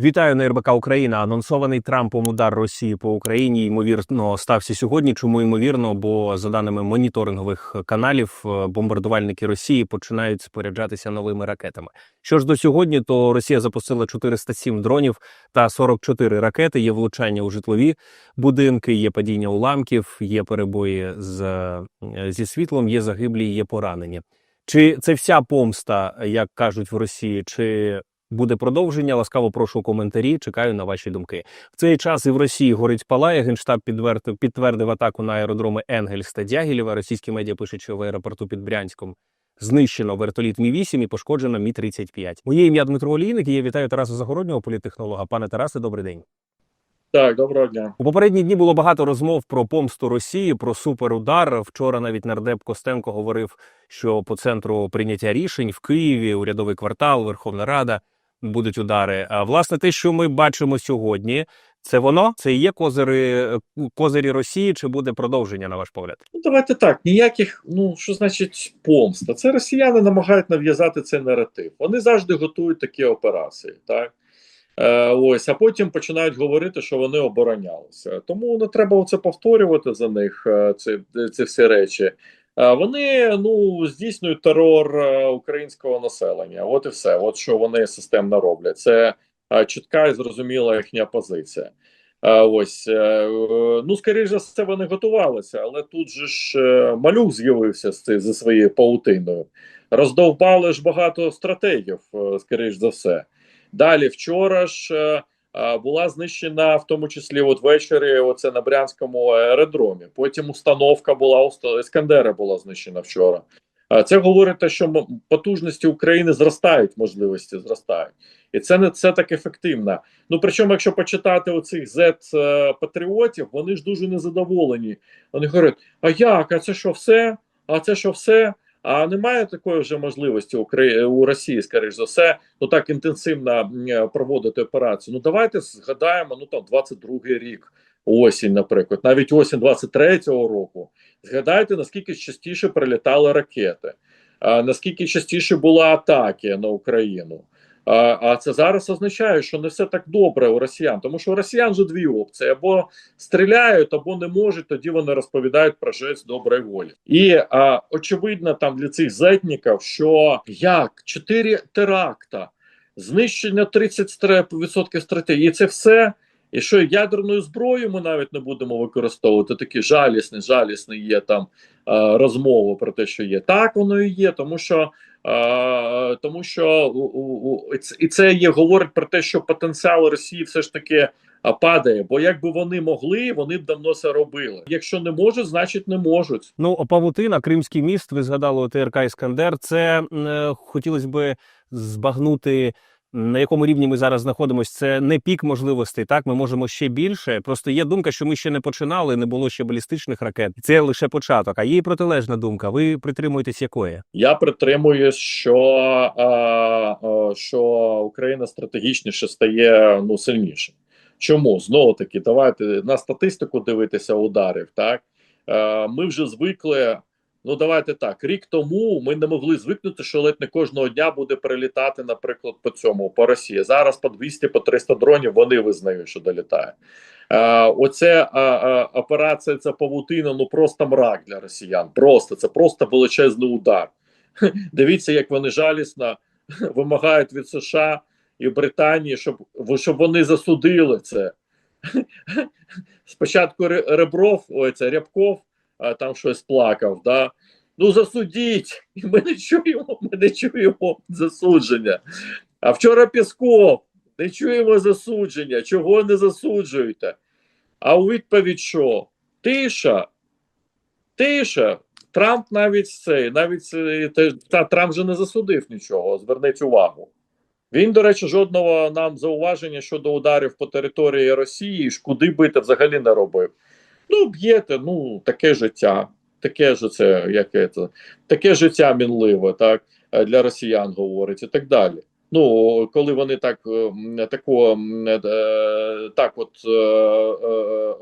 Вітаю на РБК Україна. Анонсований Трампом удар Росії по Україні ймовірно стався сьогодні. Чому ймовірно? Бо за даними моніторингових каналів, е, бомбардувальники Росії починають споряджатися новими ракетами. Що ж до сьогодні, то Росія запустила 407 дронів та 44 ракети. Є влучання у житлові будинки, є падіння уламків, є перебої з е, зі світлом, є загиблі, є поранені. Чи це вся помста, як кажуть в Росії, чи буде продовження? Ласкаво прошу коментарі. Чекаю на ваші думки. В цей час і в Росії горить палає. Генштаб підтвердив, підтвердив атаку на аеродроми Енгельс та Дягілєва. Російські медіа пишуть, що в аеропорту під Брянськом знищено вертоліт Мі 8 і пошкоджено Мі 35 Моє ім'я Дмитро Олійник. і Я вітаю Тараса Загороднього, політтехнолога. Пане Тарасе, добрий день. Так, доброго дня. У попередні дні було багато розмов про помсту Росії, про суперудар. Вчора навіть нардеп Костенко говорив, що по центру прийняття рішень в Києві, урядовий квартал, Верховна Рада будуть удари. А власне, те, що ми бачимо сьогодні, це воно це є козири козирі Росії. Чи буде продовження на ваш погляд? Ну давайте так. Ніяких, ну що значить помста? Це росіяни намагають нав'язати цей наратив. Вони завжди готують такі операції, так. Е, ось, а потім починають говорити, що вони оборонялися. Тому не треба оце повторювати за них. е, Ці, ці всі речі. Е, Вони ну здійснюють терор е, українського населення. От і все. От що вони системно роблять. Це е, чітка і зрозуміла їхня позиція. Ось ну скоріш за все, вони готувалися, але тут же ж малюк з'явився з зі своєю паутиною. Роздовбали ж багато стратегів, скоріш за все. Далі вчора ж була знищена, в тому числі от ввечері, оце на Брянському аеродромі. Потім установка була Іскандера була знищена вчора. Е, Це говорить те, що потужності України зростають, можливості зростають, і це не це так ефективно. Ну причому, якщо почитати оцих Z е, патріотів, вони ж дуже незадоволені. Вони говорять: а як? А це що все? А це що все? А немає такої вже можливості у, Росії, скоріш за все, ну так інтенсивно е, проводити операцію. Ну давайте згадаємо, ну там 22-й рік, осінь, наприклад, навіть осінь 23-го року. Згадайте, наскільки частіше прилітали ракети, наскільки частіше були атаки на Україну. А, це зараз означає, що не все так добре у росіян, тому що у росіян же дві опції: або стріляють, або не можуть. Тоді вони розповідають про жесть доброї волі. І а, очевидно, там для цих зетників, що як чотири теракта, знищення 30% стратегії, і це все. І що ядерною зброєю ми навіть не будемо використовувати такі жалісні, жалісні є там розмови про те, що є. Так воно і є, тому що тому що і це- є говорить про те, що потенціал Росії все ж таки падає. Бо якби вони могли, вони б давно це робили. Якщо не можуть, значить не можуть. Ну, Павутина, Кримський міст. Ви згадали ТРК Іскандер. Це е, хотілося би збагнути. На якому рівні ми зараз знаходимося, це не пік можливостей. Так, ми можемо ще більше. Просто є думка, що ми ще не починали, не було ще балістичних ракет. Це лише початок. А є і протилежна думка. Ви притримуєтесь якої? Я притримуюсь, що, а, а, що Україна стратегічніше стає ну сильніше. Чому знову таки давайте на статистику дивитися ударів. Так е, ми вже звикли. Ну давайте так. Рік тому ми не могли звикнути, що ледь не кожного дня буде перелітати, наприклад, по цьому по Росії. Зараз по 200 по 300 дронів вони визнають, що долітає. Е, оце а, а, операція, ця павутина, ну просто мрак для росіян. Просто це просто величезний удар. Дивіться, як вони жалісно вимагають від США і Британії, щоб, щоб вони засудили це. Спочатку Ре- Ребров, ой, це Рябков, там щось плакав. Да? Ну засудіть! І ми не чуємо, ми не чуємо засудження. А вчора Пісков, не чуємо засудження. Чого не засуджуєте? А у відповідь що? Тиша. Тиша. Трамп навіть цей, навіть та Трамп же не засудив нічого. Зверніть увагу. Він, до речі, жодного нам зауваження щодо ударів по території Росії, ж куди бити взагалі не робив. Ну, б'єте, ну, таке життя. Таке ж це, яке це, таке життя мінливе, так, для росіян говорить і так далі. Ну, коли вони так, е, тако, е, так от е, е,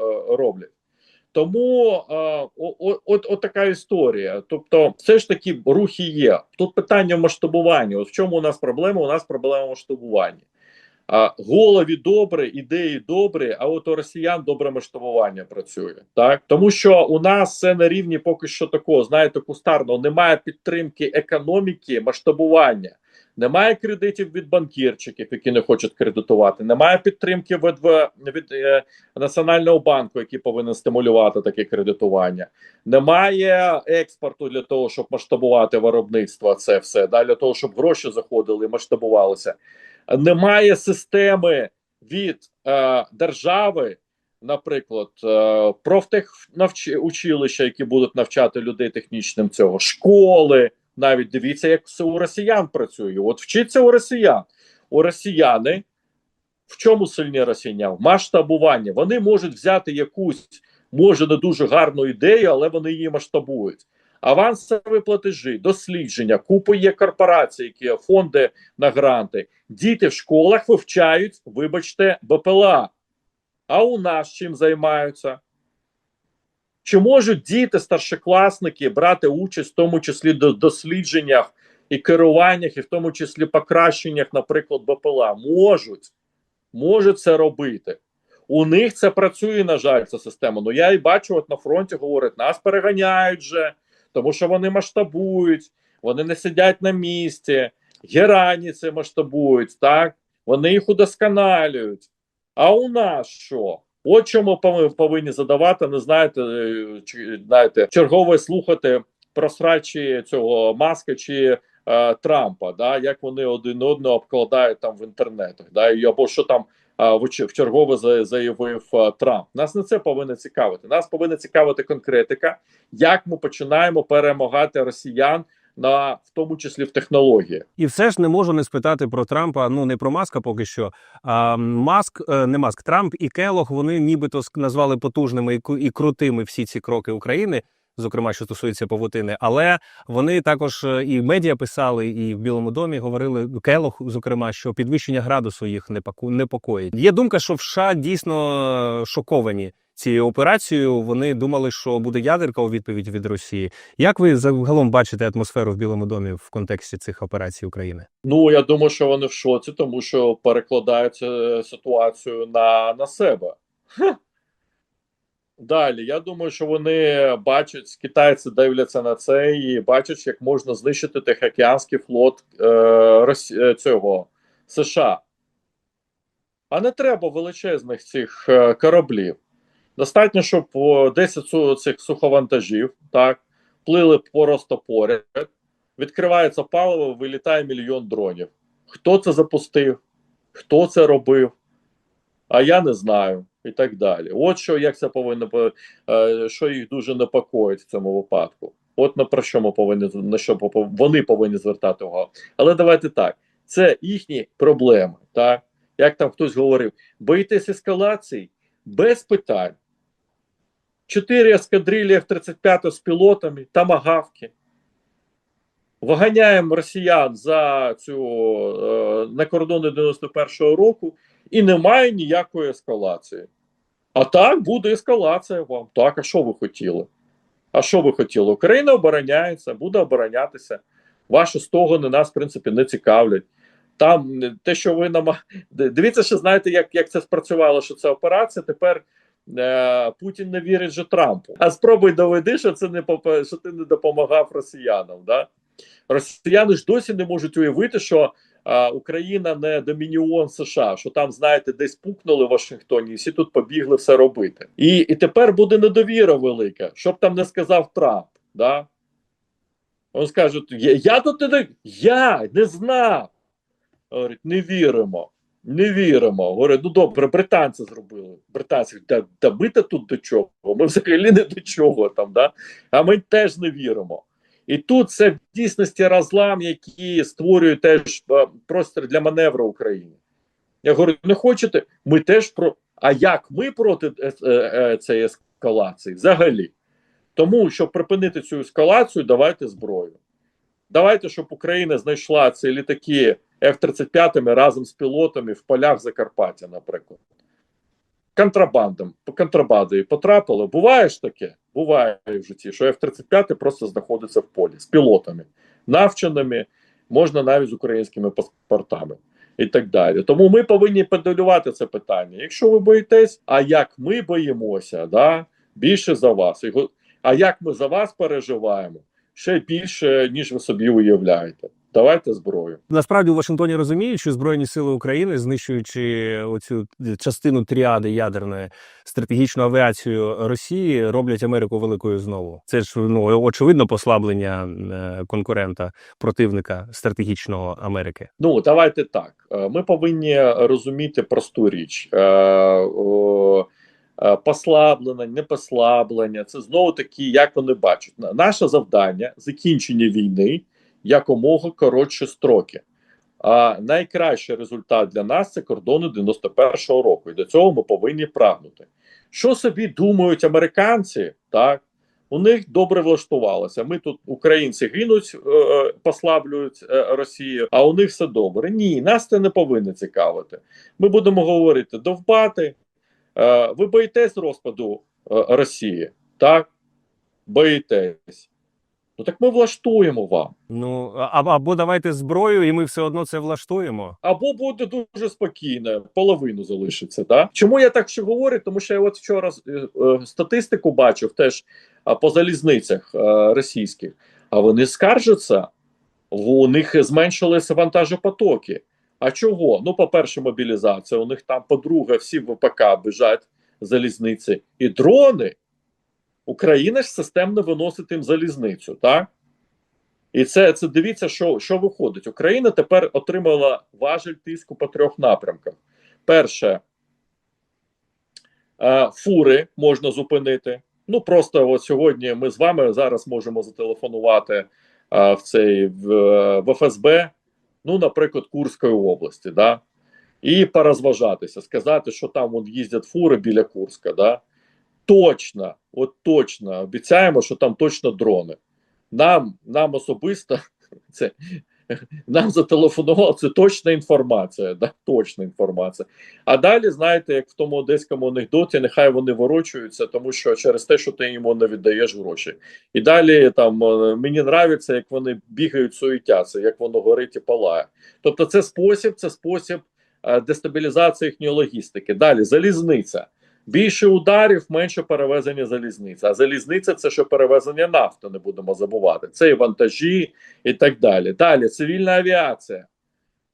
е, роблять. Тому е, о- о- от, от така історія. Тобто, все ж таки рухи є. Тут питання в масштабуванні. От в чому у нас проблема? У нас проблема в масштабуванні. А голові добре, ідеї добрі, а от у росіян добре масштабування працює. Так тому що у нас це на рівні поки що такого, знаєте, кустарного немає підтримки економіки, масштабування. Немає кредитів від банкірчиків, які не хочуть кредитувати. Немає підтримки від, від е, національного банку, який повинен стимулювати таке кредитування. Немає експорту для того, щоб масштабувати виробництво. Це все да, для того, щоб гроші заходили і масштабувалися. Немає системи від е, держави, наприклад, е, профтехнавчилища, які будуть навчати людей технічним цього, школи. Навіть дивіться, як все у росіян працює. От вчиться у росіян. У росіяни в чому сильні росіяни? В масштабуванні. Вони можуть взяти якусь, може, не дуже гарну ідею, але вони її масштабують. Авансові платежі, дослідження, купу є корпорацій, які фонди на гранти. Діти в школах вивчають, вибачте, БПЛА. А у нас чим займаються? Чи можуть діти, старшокласники брати участь в тому числі до дослідженнях і керуваннях, і в тому числі покращеннях, наприклад, БПЛА? Можуть, можуть це робити. У них це працює, на жаль, ця система. Ну я і бачу, от на фронті говорять, нас переганяють вже, тому що вони масштабують, вони не сидять на місці, герані це масштабують, так? Вони їх удосконалюють. А у нас що? От чому повинні задавати, не знаєте, е, знаєте, чергове слухати про срачі цього маска чи е, Трампа, да, як вони один одного обкладають там в інтернетах, да, або що там в, чергове заявив Трамп. Нас не це повинно цікавити. Нас повинна цікавити конкретика, як ми починаємо перемагати росіян на в тому числі в технології. І все ж не можу не спитати про Трампа. Ну не про Маска поки що. А Маск е, не Маск, Трамп і Келох вони нібито назвали потужними і крутими всі ці кроки України. Зокрема, що стосується павутини, але вони також е, і медіа писали, і в Білому домі говорили Келох, зокрема, що підвищення градусу їх непокоїть. Є думка, що в США дійсно е, шоковані цією операцією. Вони думали, що буде ядерка у відповідь від Росії. Як ви загалом бачите атмосферу в Білому домі в контексті цих операцій України? Ну я думаю, що вони в шоці, тому що перекладають е, ситуацію на, на себе. Ха. Далі, я думаю, що вони бачать, китайці дивляться на це і бачать, як можна знищити Тихоокеанський флот е, Росі... е, цього США. А не треба величезних цих е, кораблів. Достатньо, щоб 10 цих суховантажів так, плили просто поряд, відкривається паливо, вилітає мільйон дронів. Хто це запустив? Хто це робив? А я не знаю. І так далі. От що як це повинно е, що їх дуже непокоїть в цьому випадку. От на про що ми повинні на що вони повинні звертати увагу. Але давайте так: це їхні проблеми. Так як там хтось говорив, боїтесь ескалації без питань. Чотири ескадрилі F-35 з пілотами, тамагавки. Виганяємо росіян за цю е, на кордони 91-го року, і немає ніякої ескалації. А так буде ескалація вам. Так, а що ви хотіли? А що ви хотіли? Україна обороняється, буде оборонятися. Ваші стогони нас, в принципі, не цікавлять. Там те, що ви нам. Дивіться, що знаєте, як, як це спрацювало, що це операція. Тепер е, Путін не вірить же Трампу. А спробуй доведи, що це не що ти не допомагав росіянам. Да? Росіяни ж досі не можуть уявити, що Україна не домініон США, що там, знаєте, десь пукнули в Вашингтоні, всі тут побігли все робити. І, і тепер буде недовіра велика, що б там не сказав Трамп. Да? Він скаже: я, я тут не я не знав. Говорить, не віримо. Не віримо. Говорить, ну добре, британці зробили. Британці, та, та ми та тут до чого? Ми взагалі не до чого там, да? а ми теж не віримо. І тут це в дійсності розлам, який створює теж е, простір для маневру України. Я говорю, не хочете? Ми теж про. А як ми проти е, е, цієї ескалації? Взагалі. Тому, щоб припинити цю ескалацію, давайте зброю. Давайте, щоб Україна знайшла ці літаки F-35 разом з пілотами в полях Закарпаття, наприклад. Контрабандом, контрабандою потрапили. Буває ж таке? Буває в житті, що F-35 просто знаходиться в полі з пілотами, навченими, можна навіть з українськими паспортами. і так далі. Тому ми повинні педалювати це питання. Якщо ви боїтесь, а як ми боїмося, да, більше за вас. А як ми за вас переживаємо, ще більше, ніж ви собі уявляєте. Давайте зброю. Насправді у Вашингтоні розуміють, що Збройні сили України, знищуючи оцю частину тріади ядерної стратегічну авіацію Росії, роблять Америку великою знову. Це ж ну очевидно послаблення е, конкурента противника стратегічного Америки. Ну, давайте так. Е, Ми повинні розуміти просту річ. Е, Послаблення, не послаблення це знову таки, як вони бачать. Наше завдання закінчення війни якомога коротше строки. А найкращий результат для нас це кордони 91-го року. І до цього ми повинні прагнути. Що собі думають американці, так? У них добре влаштувалося. Ми тут українці гинуть, е, е, послаблюють е, Росію, а у них все добре. Ні, нас це не повинно цікавити. Ми будемо говорити довбати. Ви боїтесь розпаду Росії, так? Боїтесь. Ну так ми влаштуємо вам. Ну або давайте зброю, і ми все одно це влаштуємо. Або буде дуже спокійно, половину залишиться. Так? Чому я так ще говорю? Тому що я от вчора е, е, статистику бачив теж по залізницях е, російських, а вони скаржаться, у них зменшилися вантажопотоки. А чого? Ну, по-перше, мобілізація. У них там, по-друге, всі в ВПК біжать залізниці. І дрони. Україна ж системно виносить їм залізницю, так? І це, це дивіться, що, що виходить. Україна тепер отримала важель тиску по трьох напрямках. Перше, е, фури можна зупинити. Ну, просто от сьогодні ми з вами зараз можемо зателефонувати е, в цей в, в ФСБ, ну, наприклад, Курської області, да? і порозважатися, сказати, що там вон, їздять фури біля Курська. Да? Точно, от точно обіцяємо, що там точно дрони. Нам, нам особисто це нам зателефонував. Це точна інформація. Да? Точна інформація. А далі, знаєте, як в тому одеському анекдоті, нехай вони ворочуються, тому що через те, що ти йому не віддаєш гроші. І далі там е, мені нравиться, як вони бігають, суетяться, як воно горить і палає. Тобто, це спосіб, це спосіб е, дестабілізації їхньої логістики. Далі залізниця. Більше ударів, менше перевезення залізниці. А залізниця це ще перевезення нафти, не будемо забувати. Це і вантажі, і так далі. Далі цивільна авіація.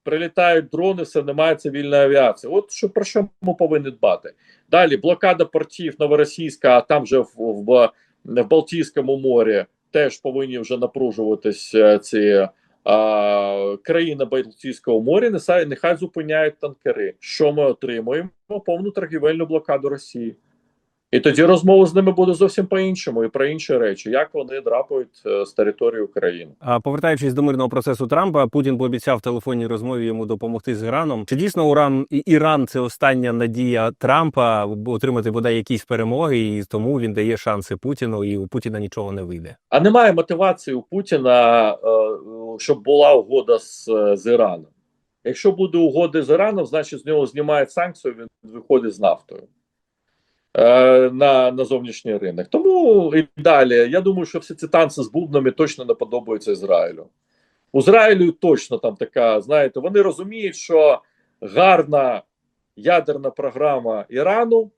Прилітають дрони, все немає цивільної авіації. От що про що ми повинні дбати. Далі блокада портів Новоросійська, а там вже в, в, в Балтійському морі теж повинні вже напружуватися ці а, країни Балтійського моря. Нехай, нехай зупиняють танкери. Що ми отримуємо? Повну торгівельну блокаду Росії. І тоді розмова з ними буде зовсім по-іншому і про інші речі, як вони драпають е, з території України. А повертаючись до мирного процесу Трампа, Путін пообіцяв в телефонній розмові йому допомогти з Іраном. Чи дійсно Уран і Іран це остання надія Трампа отримати бодай якісь перемоги, і тому він дає шанси Путіну, і у Путіна нічого не вийде. А немає мотивації у Путіна, е, щоб була угода з, з Іраном. Якщо буде угода з Іраном, значить з нього знімають санкцію, він виходить з нафтою е, на, на зовнішній ринок. Тому і далі, я думаю, що всі ці танці з бубнами точно не подобаються Ізраїлю. У Ізраїлю точно там така, знаєте, вони розуміють, що гарна ядерна програма Ірану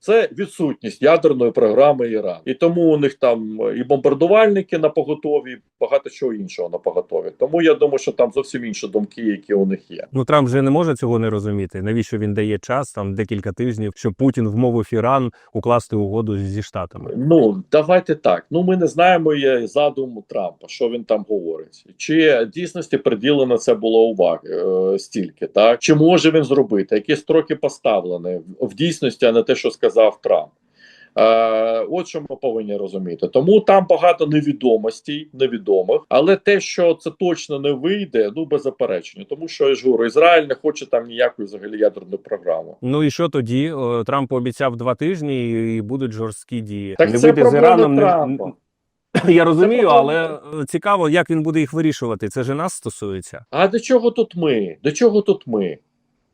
це відсутність ядерної програми Ірану. І тому у них там і бомбардувальники на поготові, і багато чого іншого на поготові. Тому я думаю, що там зовсім інші думки, які у них є. Ну Трамп же не може цього не розуміти. Навіщо він дає час там декілька тижнів, щоб Путін вмовив Іран укласти угоду зі штатами? Ну давайте так. Ну ми не знаємо є задум Трампа, що він там говорить, чи дійсності приділено це було уваги е, стільки, так чи може він зробити, які строки поставлені в, в дійсності, а не те, що сказав Трамп. Е, от що ми повинні розуміти. Тому там багато невідомостей, невідомих, але те, що це точно не вийде, ну беззаперечно. Тому що я ж говорю, Ізраїль не хоче там ніякої взагалі ядерної програми. Ну і що тоді? О, Трамп обіцяв два тижні, і будуть жорсткі дії. Так не це вийде з Іраном. не- Я розумію, але е, цікаво, як він буде їх вирішувати. Це ж нас стосується. А до чого тут ми? До чого тут ми?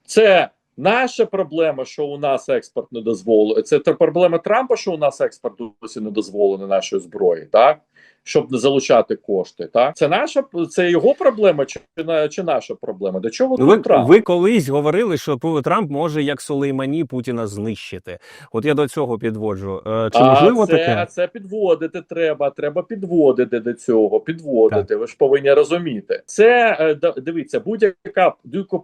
Це наша проблема, що у нас експорт не дозволений. Це проблема Трампа, що у нас експорт досі не дозволений нашої зброї, так? щоб не залучати кошти. Так це наша це його проблема, чи, чи наша проблема? До чого Ну, ви, Трамп? ви колись говорили, що Трамп може як Сулеймані Путіна знищити. От я до цього підводжу. Е, Чи можливо це, таке? А це підводити треба. Треба підводити до цього. Підводити. Ви ж повинні розуміти. Це е, дивіться, будь-яка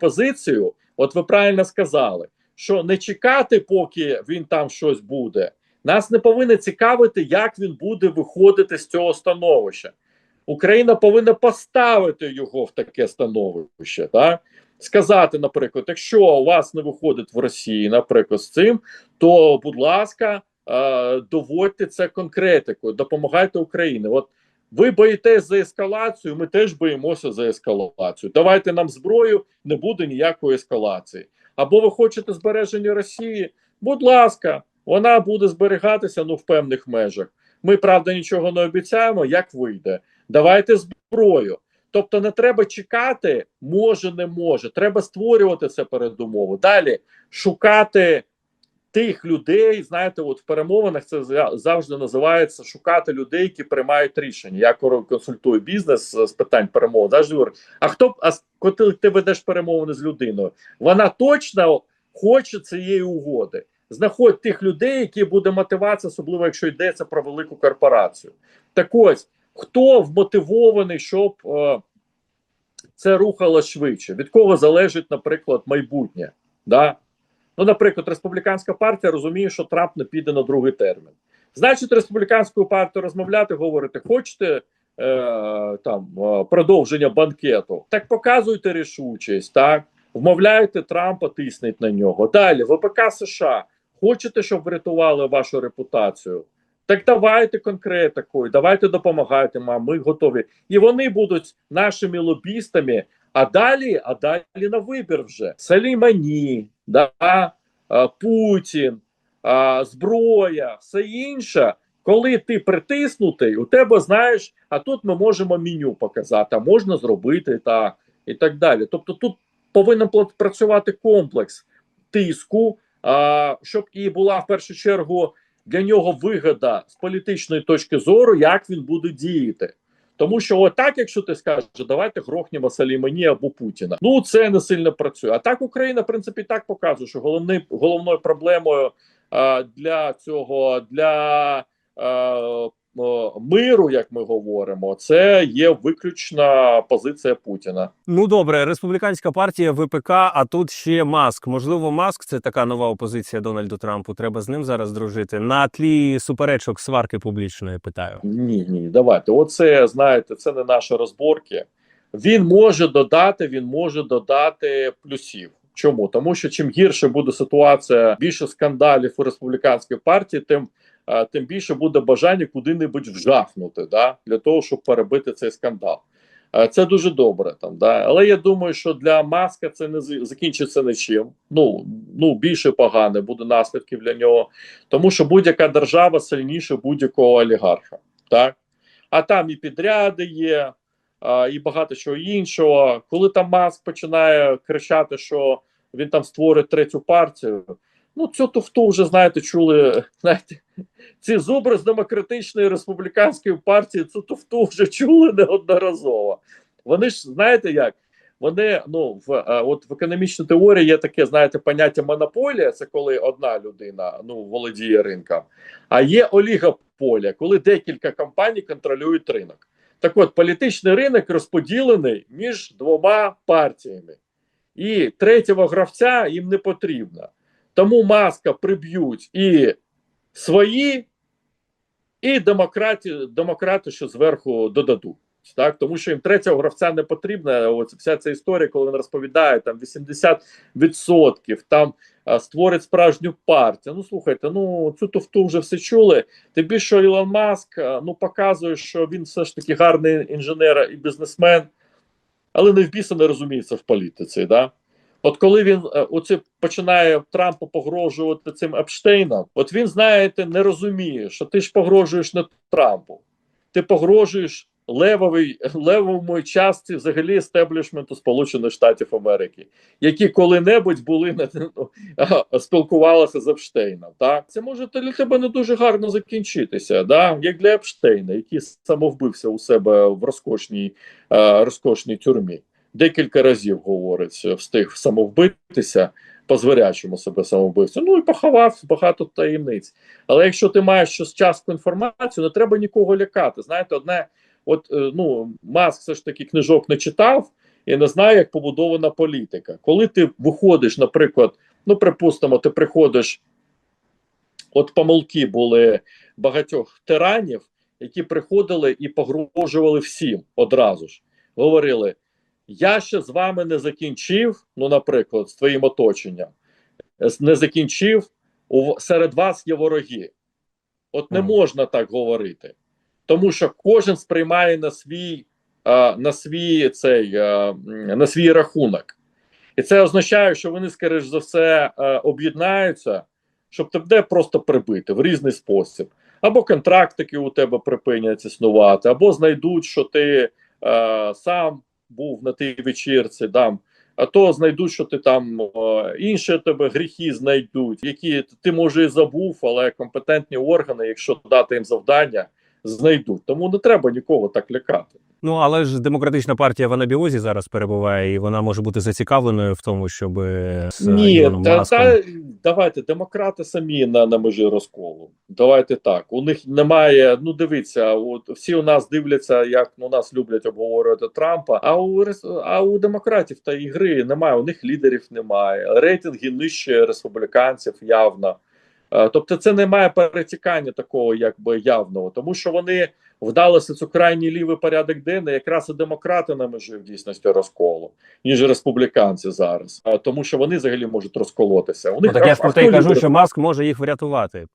позицію. От ви правильно сказали, що не чекати, поки він там щось буде. Нас не повинно цікавити, як він буде виходити з цього становища. Україна повинна поставити його в таке становище, так? Сказати, наприклад, якщо у вас не виходить в Росії, наприклад, з цим, то, будь ласка, е, доводьте це конкретикою, допомагайте Україні. От ви боїтесь за ескалацію, ми теж боїмося за ескалацію. Давайте нам зброю, не буде ніякої ескалації. Або ви хочете збереження Росії? Будь ласка, вона буде зберігатися ну в певних межах. Ми правда нічого не обіцяємо, як вийде. Давайте зброю. Тобто не треба чекати, може, не може. Треба створювати це передумову. Далі шукати тих людей. Знаєте, от в перемовинах це за- завжди називається шукати людей, які приймають рішення. Я консультую бізнес е, з питань перемовин. Завжди говорю, а хто а коли ти ведеш перемовини з людиною? Вона точно хоче цієї угоди. Знаходь тих людей, які буде мотивація, особливо якщо йдеться про велику корпорацію. Так ось хто вмотивований, щоб е, це рухало швидше? Від кого залежить, наприклад, майбутнє? Да? Ну, наприклад, республіканська партія розуміє, що Трамп не піде на другий термін. Значить, республіканською партією розмовляти, говорити, хочете е, там е, продовження банкету? Так показуйте рішучість, так вмовляйте Трампа, тисніть на нього. Далі ВПК США. Хочете, щоб врятували вашу репутацію? Так давайте конкретикою, давайте допомагайте нам, ми готові. І вони будуть нашими лобістами. А далі, а далі на вибір вже Салімані, да, Путін, зброя, все інше. Коли ти притиснутий, у тебе знаєш, а тут ми можемо меню показати, а можна зробити так і так далі. Тобто тут повинен працювати комплекс тиску, а, щоб і була в першу чергу для нього вигода з політичної точки зору, як він буде діяти. Тому що отак, якщо ти скажеш, давайте грохнемо Салімані або Путіна, ну це не сильно працює. А так Україна, в принципі, так показує, що головний, головною проблемою а, для цього для миру, як ми говоримо, це є виключна позиція Путіна. Ну добре, республіканська партія ВПК, а тут ще Маск. Можливо, Маск це така нова опозиція Дональду Трампу. Треба з ним зараз дружити. На тлі суперечок сварки публічної питаю. Ні, ні, давайте. Оце знаєте, це не наші розборки. Він може додати, він може додати плюсів. Чому? Тому що чим гірше буде ситуація, більше скандалів у республіканській партії, тим, е, тим більше буде бажання куди-небудь вжахнути, да? для того, щоб перебити цей скандал. Це дуже добре там, да. Але я думаю, що для маска це не закінчиться нічим. Ну, ну більше погане буде наслідків для нього, тому що будь-яка держава сильніше будь-якого олігарха. Так? А там і підряди є, і багато чого іншого. Коли там Маск починає кричати, що він там створить третю партію. Ну, цю туфту вже знаєте, чули. Знаєте, ці зубри з демократичної республіканської партії цю туфту вже чули неодноразово. Вони ж знаєте як? Вони ну в е, от в економічній теорії є таке, знаєте, поняття монополія. Це коли одна людина ну володіє ринком. А є олігополія, коли декілька компаній контролюють ринок. Так от, політичний ринок розподілений між двома партіями, і третього гравця їм не потрібно. Тому маска приб'ють і свої, і демократи, демократи, що зверху додадуть. Так, тому що їм третього гравця не потрібна. Ось вся ця історія, коли він розповідає там 80% там створить справжню партію. Ну слухайте, ну цю туфту вже все чули. Тим більше що Ілон Маск ну показує, що він все ж таки гарний інженер і бізнесмен, але не в біса не розуміється в політиці. Да? От коли він е, оце починає Трампу погрожувати цим Епштейном, от він, знаєте, не розуміє, що ти ж погрожуєш не Трампу, ти погрожуєш левовій, левовому частці взагалі естеблішменту Сполучених Штатів Америки, які коли-небудь були на ну, спілкувалися з Епштейном. Так це може для тебе не дуже гарно закінчитися, да? як для Епштейна, який самовбився у себе в розкошній, е, розкошній тюрмі. Декілька разів говорить, встиг самовбитися, по звірячому себе самовбивцю. Ну і поховав багато таємниць. Але якщо ти маєш щось частку інформацію, не треба нікого лякати. Знаєте, одне, от е, ну Маск все ж таки книжок не читав і не знає, як побудована політика. Коли ти виходиш, наприклад, ну припустимо, ти приходиш, от помилки були багатьох тиранів, які приходили і погрожували всім одразу ж. Говорили: я ще з вами не закінчив, ну, наприклад, з твоїм оточенням, не закінчив, серед вас є вороги. От не можна так говорити. Тому що кожен сприймає на свій, на свій цей, на свій рахунок. І це означає, що вони, скоріш за все, об'єднаються, щоб тебе просто прибити в різний спосіб. Або контрактики у тебе припинять існувати, або знайдуть, що ти е, сам був на тій вечірці, там, а то знайдуть, що ти там е, інші тебе гріхи знайдуть, які ти може і забув, але компетентні органи, якщо дати їм завдання, знайдуть. Тому не треба нікого так лякати. Ну але ж демократична партія в анабіозі зараз перебуває, і вона може бути зацікавленою в тому, щоб з Ні, та, та давайте демократи самі на, на межі розколу. Давайте так. У них немає. Ну дивіться, от всі у нас дивляться, як ну, нас люблять обговорювати Трампа. А у а у демократів та ігри немає. У них лідерів немає. Рейтинги нижче республіканців явно. Е, Тобто, це немає перетікання такого, якби явного, тому що вони вдалося цю крайній лівий порядок денний, якраз і демократи на межі в дійсності розколу, ніж республіканці зараз, А, тому що вони взагалі можуть розколотися. У Ну, них так я ж про те кажу, що Маск може їх врятувати.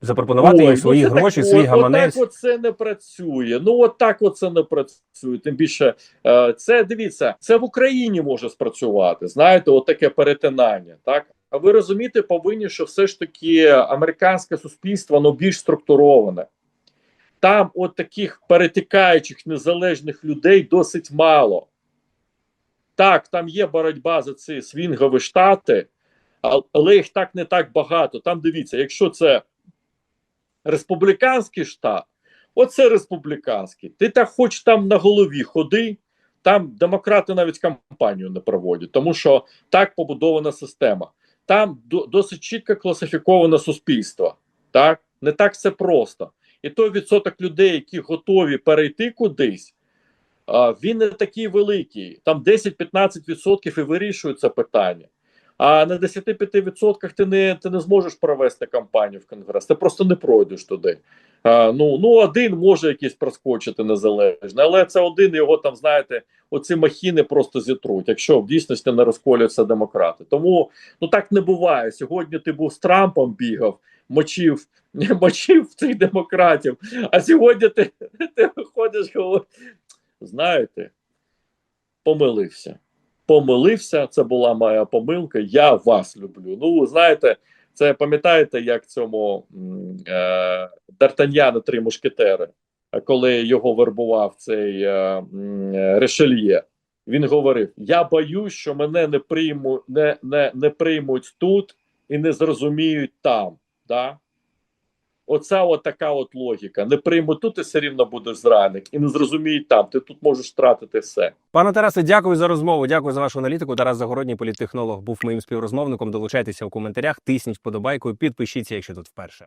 Запропонувати Ой, їм ну свої це гроші, так, свій от- гаманець. Отак от це не працює. Ну от так от це не працює. Тим більше е, це дивіться, це в Україні може спрацювати. Знаєте, от таке перетинання. Так ви розумієте, повинні, що все ж таки американське суспільство воно більш структуроване. Там от таких перетікаючих незалежних людей досить мало. Так, там є боротьба за ці свінгові штати, але їх так не так багато. Там дивіться, якщо це республіканський штат, оце республіканський. Ти так хоч там на голові ходи, там демократи навіть кампанію не проводять, тому що так побудована система. Там досить чітко класифіковане суспільство. Так? Не так все просто. І той відсоток людей, які готові перейти кудись, він не такий великий. Там 10-15% і вирішують це питання. А на 10-5% ти не, ти не зможеш провести кампанію в Конгрес. Ти просто не пройдеш туди. Ну, ну, один може якийсь проскочити незалежно, але це один його там, знаєте, оці махіни просто зітруть, якщо в дійсності не розколюються демократи. Тому ну так не буває. Сьогодні ти був з Трампом бігав, мочив, мочив цих демократів. А сьогодні ти, ти виходиш, говориш, знаєте, помилився. Помилився, це була моя помилка. Я вас люблю. Ну, знаєте, це пам'ятаєте, як цьому е, Д'Артаньяну три мушкетери, е, коли його вербував цей е, е, Решельє. Він говорив: Я боюсь, що мене не прийму, не, не, не приймуть тут і не зрозуміють там. Да? Оця от така от логіка. Не приймуть тут, ти все рівно будеш зрадник, і не зрозуміють там. Ти тут можеш втратити все. Пане Тарасе, дякую за розмову. Дякую за вашу аналітику. Тарас Загородній, політтехнолог, був моїм співрозмовником. Долучайтеся у коментарях, тисніть вподобайку, підпишіться, якщо тут вперше.